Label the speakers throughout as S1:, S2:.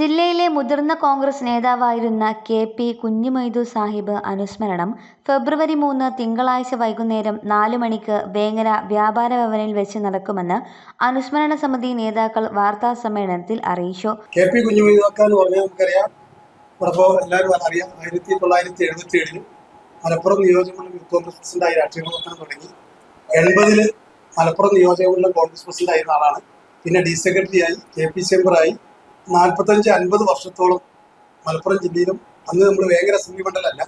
S1: ജില്ലയിലെ മുതിർന്ന കോൺഗ്രസ് നേതാവായിരുന്ന കെ പി കുഞ്ഞിമൊയ്തു സാഹിബ് അനുസ്മരണം ഫെബ്രുവരി മൂന്ന് തിങ്കളാഴ്ച വൈകുന്നേരം നാല് മണിക്ക് വേങ്ങര വ്യാപാര ഭവനിൽ വെച്ച് നടക്കുമെന്ന് അനുസ്മരണ സമിതി നേതാക്കൾ വാർത്താസമ്മേളനത്തിൽ അറിയിച്ചു.
S2: കെ പി കുഞ്ഞുമൊയ്താക്ക എന്ന് നമുക്കറിയാം. എല്ലാവരും അറിയാം. ആയിരത്തി തൊള്ളായിരത്തി മലപ്പുറം നിയോജകമണ്ഡലം കോൺഗ്രസ് പ്രസിഡന്റായി രാഷ്ട്രീയ പ്രവർത്തനം തുടങ്ങി. എൺപതിൽ മലപ്പുറം നിയോജകമണ്ഡലം കോൺഗ്രസ് പ്രസിഡന്റ് ആയിരുന്ന ആളാണ്. പിന്നെ ഡി സെക്രട്ടറിയായി കെ പി മെമ്പറായി നാൽപ്പത്തഞ്ച് അൻപത് വർഷത്തോളം മലപ്പുറം ജില്ലയിലും അന്ന് നമ്മൾ വേങ്ങര അസംബ്ലി മണ്ഡലമല്ല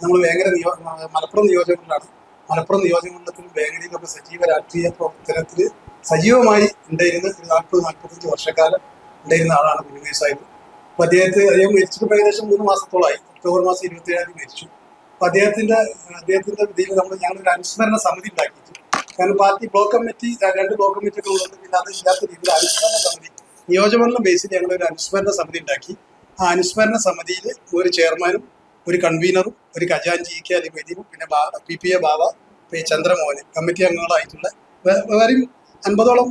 S2: നമ്മൾ വേങ്ങര നിയോ മലപ്പുറം നിയോജകമണ്ഡലമാണ്. മലപ്പുറം നിയോജകമണ്ഡലത്തിലും വേങ്ങരയിലൊക്കെ സജീവ രാഷ്ട്രീയ പ്രവർത്തനത്തിൽ സജീവമായി ഉണ്ടായിരുന്ന ഒരു നാൽപ്പത് നാൽപ്പത്തഞ്ച് വർഷക്കാലം ഉണ്ടായിരുന്ന ആളാണ് കുഞ്ഞുമേ സാഹിബ്. അപ്പൊ അദ്ദേഹത്തെ അദ്ദേഹം മരിച്ചിട്ട് ഏകദേശം മൂന്ന് മാസത്തോളമായി ഒക്ടോബർ മാസം ഇരുപത്തി ഏഴാം മരിച്ചു. അപ്പൊ അദ്ദേഹത്തിന്റെ അദ്ദേഹത്തിന്റെ ഇതിൽ നമ്മൾ ഞങ്ങളൊരു അനുസ്മരണ സമിതി ഉണ്ടാക്കിയിട്ട് കാരണം പാർട്ടി ബ്ലോക്ക് കമ്മിറ്റി രണ്ട് ബ്ലോക്ക് കമ്മിറ്റി ഒക്കെ ഉള്ളത് പിന്നെ അത് ഇല്ലാത്ത രീതിയിൽ അനുസ്മരണ സമിതി നിയോജകമണ്ഡലം ബേസിൽ ഞങ്ങൾ ഒരു അനുസ്മരണ സമിതി ഉണ്ടാക്കി. ആ അനുസ്മരണ സമിതിയിൽ ഒരു ചെയർമാനും ഒരു കൺവീനറും ഒരു ഖജാൻജി ഇ കെ അലിമൈദീനും പിന്നെ P P A Baba P Chandramohan committee അംഗങ്ങളായിട്ടുള്ള വേറെയും അൻപതോളം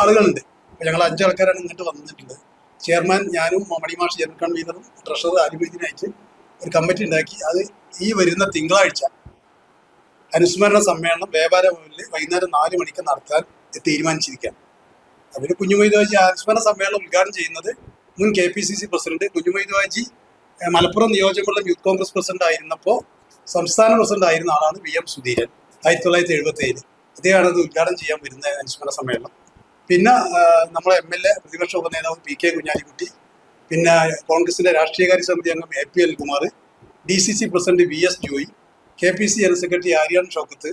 S2: ആളുകളുണ്ട്. അപ്പോൾ ഞങ്ങൾ അഞ്ചാൾക്കാരാണ് ഇങ്ങോട്ട് വന്നിട്ടുള്ളത്. ചെയർമാൻ ഞാനും മണിമാഷ് ജനറൽ കൺവീനറും ട്രഷറർ അലിമൈദീനായിട്ട് ഒരു കമ്മിറ്റി ഉണ്ടാക്കി. അത് ഈ വരുന്ന തിങ്കളാഴ്ച അനുസ്മരണ സമ്മേളനം വ്യാപാര ഭവനിൽ വൈകുന്നേരം നാല് മണിക്ക് നടത്താൻ തീരുമാനിച്ചിരിക്കുകയാണ്. അതിന് കുഞ്ഞുമൊയ്തുവാജി അനുസ്മരണ സമ്മേളനം ഉദ്ഘാടനം ചെയ്യുന്നത് മുൻ K P C C president Kunjumoiduhaji Malappuram നിയോജകമണ്ഡലം യൂത്ത് കോൺഗ്രസ് പ്രസിഡന്റ് ആയിരുന്നപ്പോൾ സംസ്ഥാന പ്രസിഡന്റ് ആയിരുന്ന ആളാണ് വി എം സുധീരൻ ആയിരത്തി തൊള്ളായിരത്തി എഴുപത്തി ഏഴ് അദ്ദേഹമാണ് അത് ഉദ്ഘാടനം ചെയ്യാൻ വരുന്ന അനുസ്മരണ സമ്മേളനം. പിന്നെ നമ്മളെ എം എൽ എ പ്രതിപക്ഷ ഉപനേതാവ് പി കെ കുഞ്ഞാലിക്കുട്ടി പിന്നെ കോൺഗ്രസിന്റെ രാഷ്ട്രീയകാര്യ സമിതി അംഗം A P L Kumar D C C president V S Joy K P C general secretary Aryadan Shoukath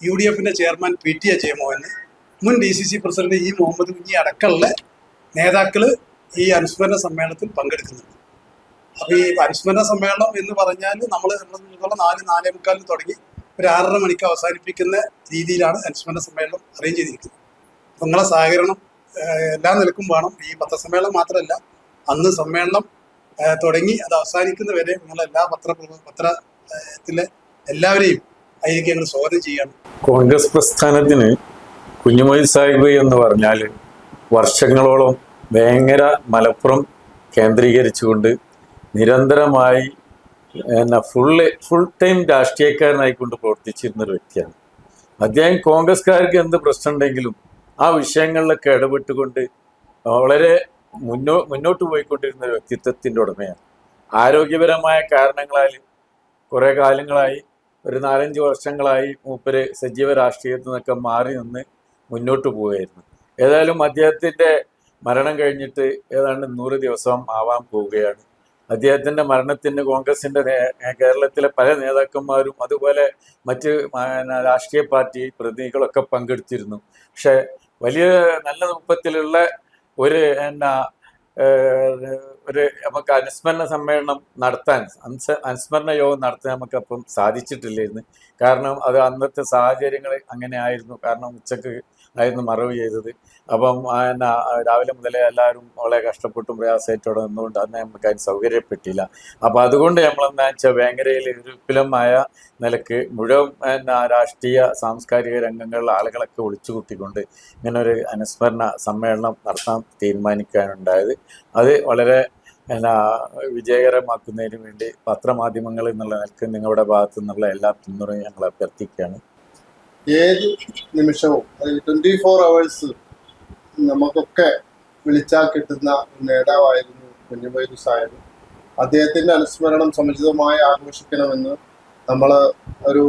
S2: U D എഫിന്റെ chairman P T A Jayamohan മുൻ D C C president E Muhammad Kunhi അടക്കമുള്ള നേതാക്കൾ ഈ അനുസ്മരണ സമ്മേളനത്തിൽ പങ്കെടുക്കുന്നുണ്ട്. അപ്പൊ ഈ അനുസ്മരണ സമ്മേളനം എന്ന് പറഞ്ഞാൽ നമ്മൾ നമ്മളെ നാല് നാലേ മുക്കാലിൽ തുടങ്ങി ഒരു ആറര മണിക്ക് അവസാനിപ്പിക്കുന്ന രീതിയിലാണ് അനുസ്മരണ സമ്മേളനം അറേഞ്ച് ചെയ്തിരിക്കുന്നത്. അപ്പൊ നിങ്ങളെ സഹകരണം എല്ലാ നിലക്കും വേണം. ഈ പത്രസമ്മേളനം മാത്രമല്ല അന്ന് സമ്മേളനം തുടങ്ങി അത് അവസാനിക്കുന്ന വരെ നിങ്ങളെല്ലാ പത്ര പത്രത്തിലെ എല്ലാവരെയും അതിലേക്ക് ഞങ്ങൾ സ്വാഗതം ചെയ്യണം.
S3: കോൺഗ്രസ് പ്രസ്ഥാനത്തിന് കുഞ്ഞുമൊയ്ത് സാഹിബ് എന്ന് പറഞ്ഞാൽ വർഷങ്ങളോളം വേങ്ങര മലപ്പുറം കേന്ദ്രീകരിച്ചുകൊണ്ട് നിരന്തരമായി എന്നാ ഫുള്ള് ഫുൾ ടൈം രാഷ്ട്രീയക്കാരനായിക്കൊണ്ട് പ്രവർത്തിച്ചിരുന്ന ഒരു വ്യക്തിയാണ്. അദ്ദേഹം കോൺഗ്രസ്സുകാർക്ക് എന്ത് പ്രശ്നമുണ്ടെങ്കിലും ആ വിഷയങ്ങളിലൊക്കെ ഇടപെട്ടുകൊണ്ട് വളരെ മുന്നോ മുന്നോട്ട് പോയിക്കൊണ്ടിരുന്ന ഒരു വ്യക്തിത്വത്തിന്റെ ഉടമയാണ്. ആരോഗ്യപരമായ കാരണങ്ങളാൽ കുറേ കാലങ്ങളായി ഒരു നാലഞ്ച് വർഷങ്ങളായി മൂപ്പര് സജീവ രാഷ്ട്രീയത്തിൽ നിന്നൊക്കെ മാറി നിന്ന് മുന്നോട്ട് പോവുകയായിരുന്നു. ഏതായാലും അദ്ദേഹത്തിന്റെ മരണം കഴിഞ്ഞിട്ട് ഏതാണ്ട് നൂറ് ദിവസം ആവാൻ പോവുകയാണ്. അദ്ദേഹത്തിന്റെ മരണത്തിന് കോൺഗ്രസിന്റെ കേരളത്തിലെ പല നേതാക്കന്മാരും അതുപോലെ മറ്റ് രാഷ്ട്രീയ പാർട്ടി പ്രതിനിധികളൊക്കെ പങ്കെടുത്തിരുന്നു. പക്ഷെ വലിയ നല്ല രൂപത്തിലുള്ള ഒരു എന്നാ ഒരു നമുക്ക് അനുസ്മരണ സമ്മേളനം നടത്താൻ അനുസ്മരണ യോഗം നടത്താൻ നമുക്ക് അപ്പം സാധിച്ചിട്ടില്ലായിരുന്നു. കാരണം അത് അന്നത്തെ സാഹചര്യങ്ങൾ അങ്ങനെ ആയിരുന്നു. കാരണം ഉച്ചയ്ക്ക് ആയിരുന്നു മറവ് ചെയ്തത്. അപ്പം എന്നാ രാവിലെ മുതലേ എല്ലാവരും വളരെ കഷ്ടപ്പെട്ടും പ്രയാസമായിട്ടോടെ നിന്നുകൊണ്ട് അന്ന് നമുക്ക് അതിന് സൗകര്യപ്പെട്ടില്ല. അപ്പം അതുകൊണ്ട് നമ്മൾ എന്താ വെച്ചാൽ വേങ്ങരയിൽ ഒരു വിപുലമായ നിലയ്ക്ക് മുഴുവൻ എന്നാ രാഷ്ട്രീയ സാംസ്കാരിക രംഗങ്ങളിലെ ആളുകളൊക്കെ ഒളിച്ചു കൂട്ടിക്കൊണ്ട് ഇങ്ങനെ ഒരു അനുസ്മരണ സമ്മേളനം നടത്താൻ തീരുമാനിക്കാനുണ്ടായത്. അത് വളരെ എന്നാ വിജയകരമാക്കുന്നതിന് വേണ്ടി പത്രമാധ്യമങ്ങൾ എന്നുള്ള നിലയ്ക്ക് നിങ്ങളുടെ ഭാഗത്തു നിന്നുള്ള എല്ലാ പിന്തുണയും ഞങ്ങൾ അഭ്യർത്ഥിക്കുകയാണ്.
S4: ഏത് നിമിഷവും ട്വന്റി ഫോർ അവേഴ്സ് നമുക്കൊക്കെ വിളിച്ചാൽ കിട്ടുന്ന നേതാവായിരുന്നു കുഞ്ഞുമൈദു സാഹിബ് അദ്ദേഹത്തിന്റെ അനുസ്മരണം സമുചിതമായി ആഘോഷിക്കണമെന്ന് നമ്മൾ ഒരു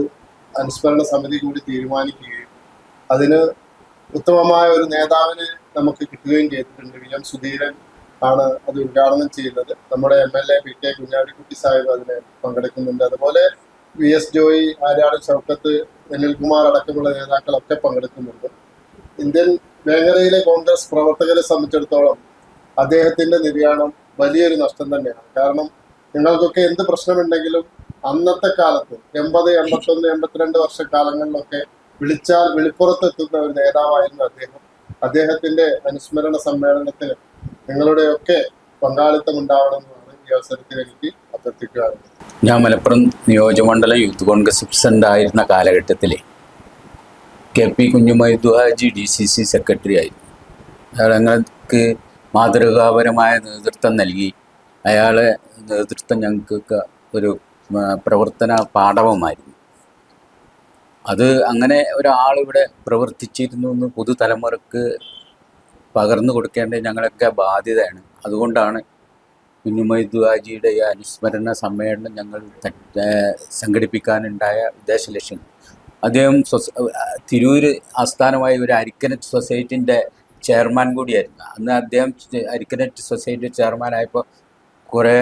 S4: അനുസ്മരണ സമിതി കൂടി തീരുമാനിക്കുകയും അതിന് ഉത്തമമായ ഒരു നേതാവിനെ നമുക്ക് കിട്ടുകയും ചെയ്തിട്ടുണ്ട്. വി എം സുധീരൻ ആണ് അത് ഉദ്ഘാടനം ചെയ്യുന്നത് നമ്മുടെ M L A P K Kunhalikutty Sahib അതിനെ പങ്കെടുക്കുന്നുണ്ട്. അതുപോലെ വി എസ് ജോയി ആര്യാട് ഷൗക്കത്ത് അനിൽകുമാർ അടക്കമുള്ള നേതാക്കളൊക്കെ പങ്കെടുക്കുന്നുണ്ട്. ഇന്ത്യൻ മേഖലയിലെ കോൺഗ്രസ് പ്രവർത്തകരെ സംബന്ധിച്ചിടത്തോളം അദ്ദേഹത്തിന്റെ നിര്യാണം വലിയൊരു നഷ്ടം തന്നെയാണ്. കാരണം നിങ്ങൾക്കൊക്കെ എന്ത് പ്രശ്നമുണ്ടെങ്കിലും അന്നത്തെ കാലത്ത് എൺപത് എൺപത്തൊന്ന് എൺപത്തിരണ്ട് വർഷക്കാലങ്ങളിലൊക്കെ വിളിച്ചാൽ വിളിപ്പുറത്തെത്തുന്ന ഒരു നേതാവായിരുന്നു അദ്ദേഹം. അദ്ദേഹത്തിന്റെ അനുസ്മരണ സമ്മേളനത്തിന് നിങ്ങളുടെയൊക്കെ പങ്കാളിത്തം ഉണ്ടാവണമെന്നാണ് ഈ അവസരത്തിൽ എനിക്ക് അഭ്യർത്ഥിക്കുവാനുള്ളത്
S5: ഞാൻ മലപ്പുറം നിയോജകമണ്ഡലം യൂത്ത് കോൺഗ്രസ് പ്രസിഡന്റ് ആയിരുന്ന കാലഘട്ടത്തിൽ K P Kunjumoiduhaji D C C secretary ആയിരുന്നു. അയാൾ ഞങ്ങൾക്ക് മാതൃകാപരമായ നേതൃത്വം നൽകി. അയാളെ നേതൃത്വം ഞങ്ങൾക്ക് ഒരു പ്രവർത്തന പാഠവുമായിരുന്നു. അത് അങ്ങനെ ഒരാളിവിടെ പ്രവർത്തിച്ചിരുന്നു എന്ന് പുതുതലമുറക്ക് പകർന്നു കൊടുക്കേണ്ടത് ഞങ്ങളൊക്കെ ബാധ്യതയാണ്. അതുകൊണ്ടാണ് കുഞ്ഞുമൈദുവാജിയുടെ അനുസ്മരണ സമ്മേളനം ഞങ്ങൾ സംഘടിപ്പിക്കാനുണ്ടായ ഉദ്ദേശ ലക്ഷ്യം. അദ്ദേഹം സൊസ തിരൂര് ആസ്ഥാനമായ ഒരു അരിക്കനറ്റ് സൊസൈറ്റിന്റെ ചെയർമാൻ കൂടിയായിരുന്നു. അന്ന് അദ്ദേഹം അരിക്കനറ്റ് സൊസൈറ്റി ചെയർമാനായപ്പോൾ കുറേ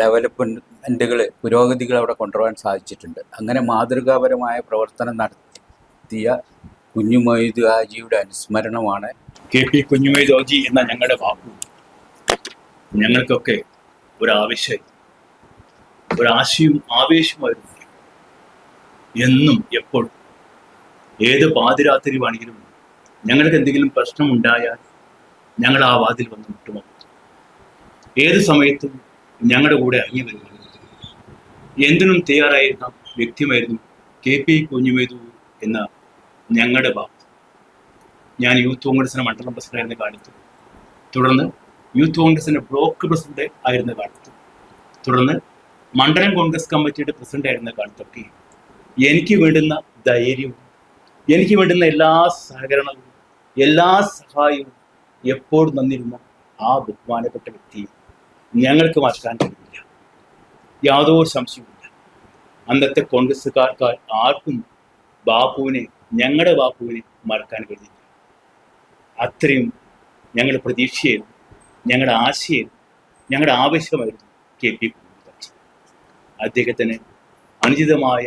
S5: ഡെവലപ്മെന്റുകൾ പുരോഗതികൾ അവിടെ കൊണ്ടുവരാൻ സാധിച്ചിട്ടുണ്ട്. അങ്ങനെ മാതൃകാപരമായ പ്രവർത്തനം നടത്തിയ കുഞ്ഞുമൊയ്ദ് ഹാജിയുടെ അനുസ്മരണമാണ്
S6: കെ പി കുഞ്ഞുമൈദോജി എന്ന ഞങ്ങളുടെ വാക്കു. ഞങ്ങൾക്കൊക്കെ ഒരാവശ്യമായി ഒരാശയും ആവേശമായിരുന്നു എന്നും എപ്പോൾ ഏത് പാതിരാത്രി വേണമെങ്കിലും ഞങ്ങൾക്ക് എന്തെങ്കിലും പ്രശ്നമുണ്ടായാൽ ഞങ്ങൾ ആ വാതിൽ വന്ന് മുട്ടുമോ ഏത് സമയത്തും ഞങ്ങളുടെ കൂടെ ഇറങ്ങി വരുന്നു എന്തിനും തയ്യാറായിരുന്ന വ്യക്തിമായിരുന്നു കെ പി കുഞ്ഞുമേതു എന്ന ഞങ്ങളുടെ ബാബു ഞാൻ യൂത്ത് കോൺഗ്രസിന്റെ മണ്ഡലം പ്രസിഡന്റായിരുന്ന കാലത്ത് തുടർന്ന് യൂത്ത് കോൺഗ്രസിന്റെ ബ്ലോക്ക് പ്രസിഡന്റ് ആയിരുന്ന കാലത്ത്. തുടർന്ന് മണ്ഡലം കോൺഗ്രസ് കമ്മിറ്റിയുടെ പ്രസിഡന്റ് ആയിരുന്ന കാലത്തൊക്കെ എനിക്ക് വേണ്ടുന്ന ധൈര്യവും എനിക്ക് വേണ്ടുന്ന എല്ലാ സഹകരണവും എല്ലാ സഹായവും എപ്പോഴും തന്നിരുന്ന ആ ബഹുമാനപ്പെട്ട വ്യക്തിയെ ഞങ്ങൾക്ക് മാറ്റാൻ കഴിയില്ല. യാതൊരു സംശയവുമില്ല. അന്നത്തെ കോൺഗ്രസ്സുകാർക്ക് ആർക്കും ബാപ്പുവിനെ ഞങ്ങളുടെ ബാപ്പുവിനെ മറക്കാൻ കഴിഞ്ഞില്ല. അത്രയും ഞങ്ങളുടെ പ്രതീക്ഷയായിരുന്നു. ഞങ്ങളുടെ ആശയം ഞങ്ങളുടെ ആവശ്യമായിരുന്നു കെ പി അദ്ദേഹത്തിന് അനുചിതമായ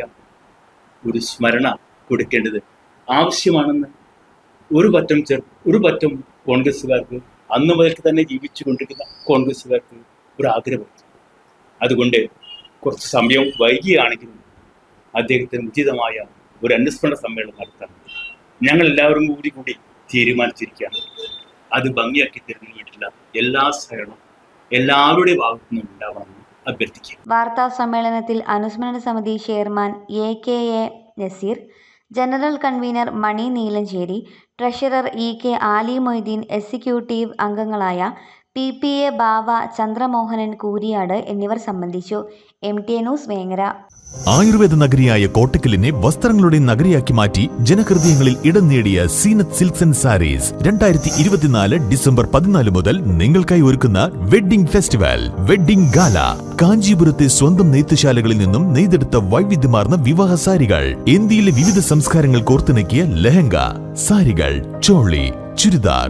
S6: ഒരു സ്മരണ കൊടുക്കേണ്ടത് ആവശ്യമാണെന്ന് ഒരു പറ്റം ചെറു ഒരു പറ്റം കോൺഗ്രസ്സുകാർക്ക് അന്ന് മുതൽക്ക് തന്നെ ജീവിച്ചു കൊണ്ടിരിക്കുന്ന കോൺഗ്രസ്സുകാർക്ക് ഒരു ആഗ്രഹമുണ്ട്. അതുകൊണ്ട് കുറച്ച് സമയം വൈകിയാണെങ്കിലും അദ്ദേഹത്തിന് ഉചിതമായ ഒരു അനുസ്മരണ സമ്മേളനം നടത്താൻ ഞങ്ങൾ എല്ലാവരും കൂടി കൂടി തീരുമാനിച്ചിരിക്കുകയാണ്. അത് ഭംഗിയാക്കി തരുന്നതിന് വേണ്ടിയിട്ടുള്ള എല്ലാ സഹകരണവും എല്ലാവരുടെ ഭാഗത്തു നിന്നും ഉണ്ടാവണമെന്ന് അഭ്യർത്ഥിക്കുക
S1: വാർത്താ സമ്മേളനത്തിൽ അനുസ്മരണ സമിതി chairman A K A Naseer general convener Mani Neelancheri treasurer E K Ali Moideen executive അംഗങ്ങളായ P P A Bava Chandramohanan Kooriyad എന്നിവർ സംബന്ധിച്ചു. M T news Vengara.
S7: Ayurveda നഗരിയായ കോട്ടക്കലിനെ വസ്ത്രങ്ങളുടെ നഗരിയാക്കി മാറ്റി ജനഹൃദയങ്ങളിൽ ഇടം നേടിയ സീനത്ത് സിൽക്സ് ആൻഡ് സാരീസ്. രണ്ടായിരത്തി ഇരുപത്തിനാല് ഡിസംബർ പതിനാല് മുതൽ നിങ്ങൾക്കായി ഒരുക്കുന്ന വെഡ്ഡിംഗ് ഫെസ്റ്റിവൽ വെഡ്ഡിംഗ് ഗാല. കാഞ്ചീപുരത്തെ സ്വന്തം നെയ്ത്തുശാലകളിൽ നിന്നും നെയ്തെടുത്ത വൈവിധ്യമാർന്ന വിവാഹ സാരികൾ. ഇന്ത്യയിലെ വിവിധ സംസ്കാരങ്ങൾ കോർത്തിണക്കിയ ലെഹങ്ക സാരികൾ ചോളി ചുരിദാർ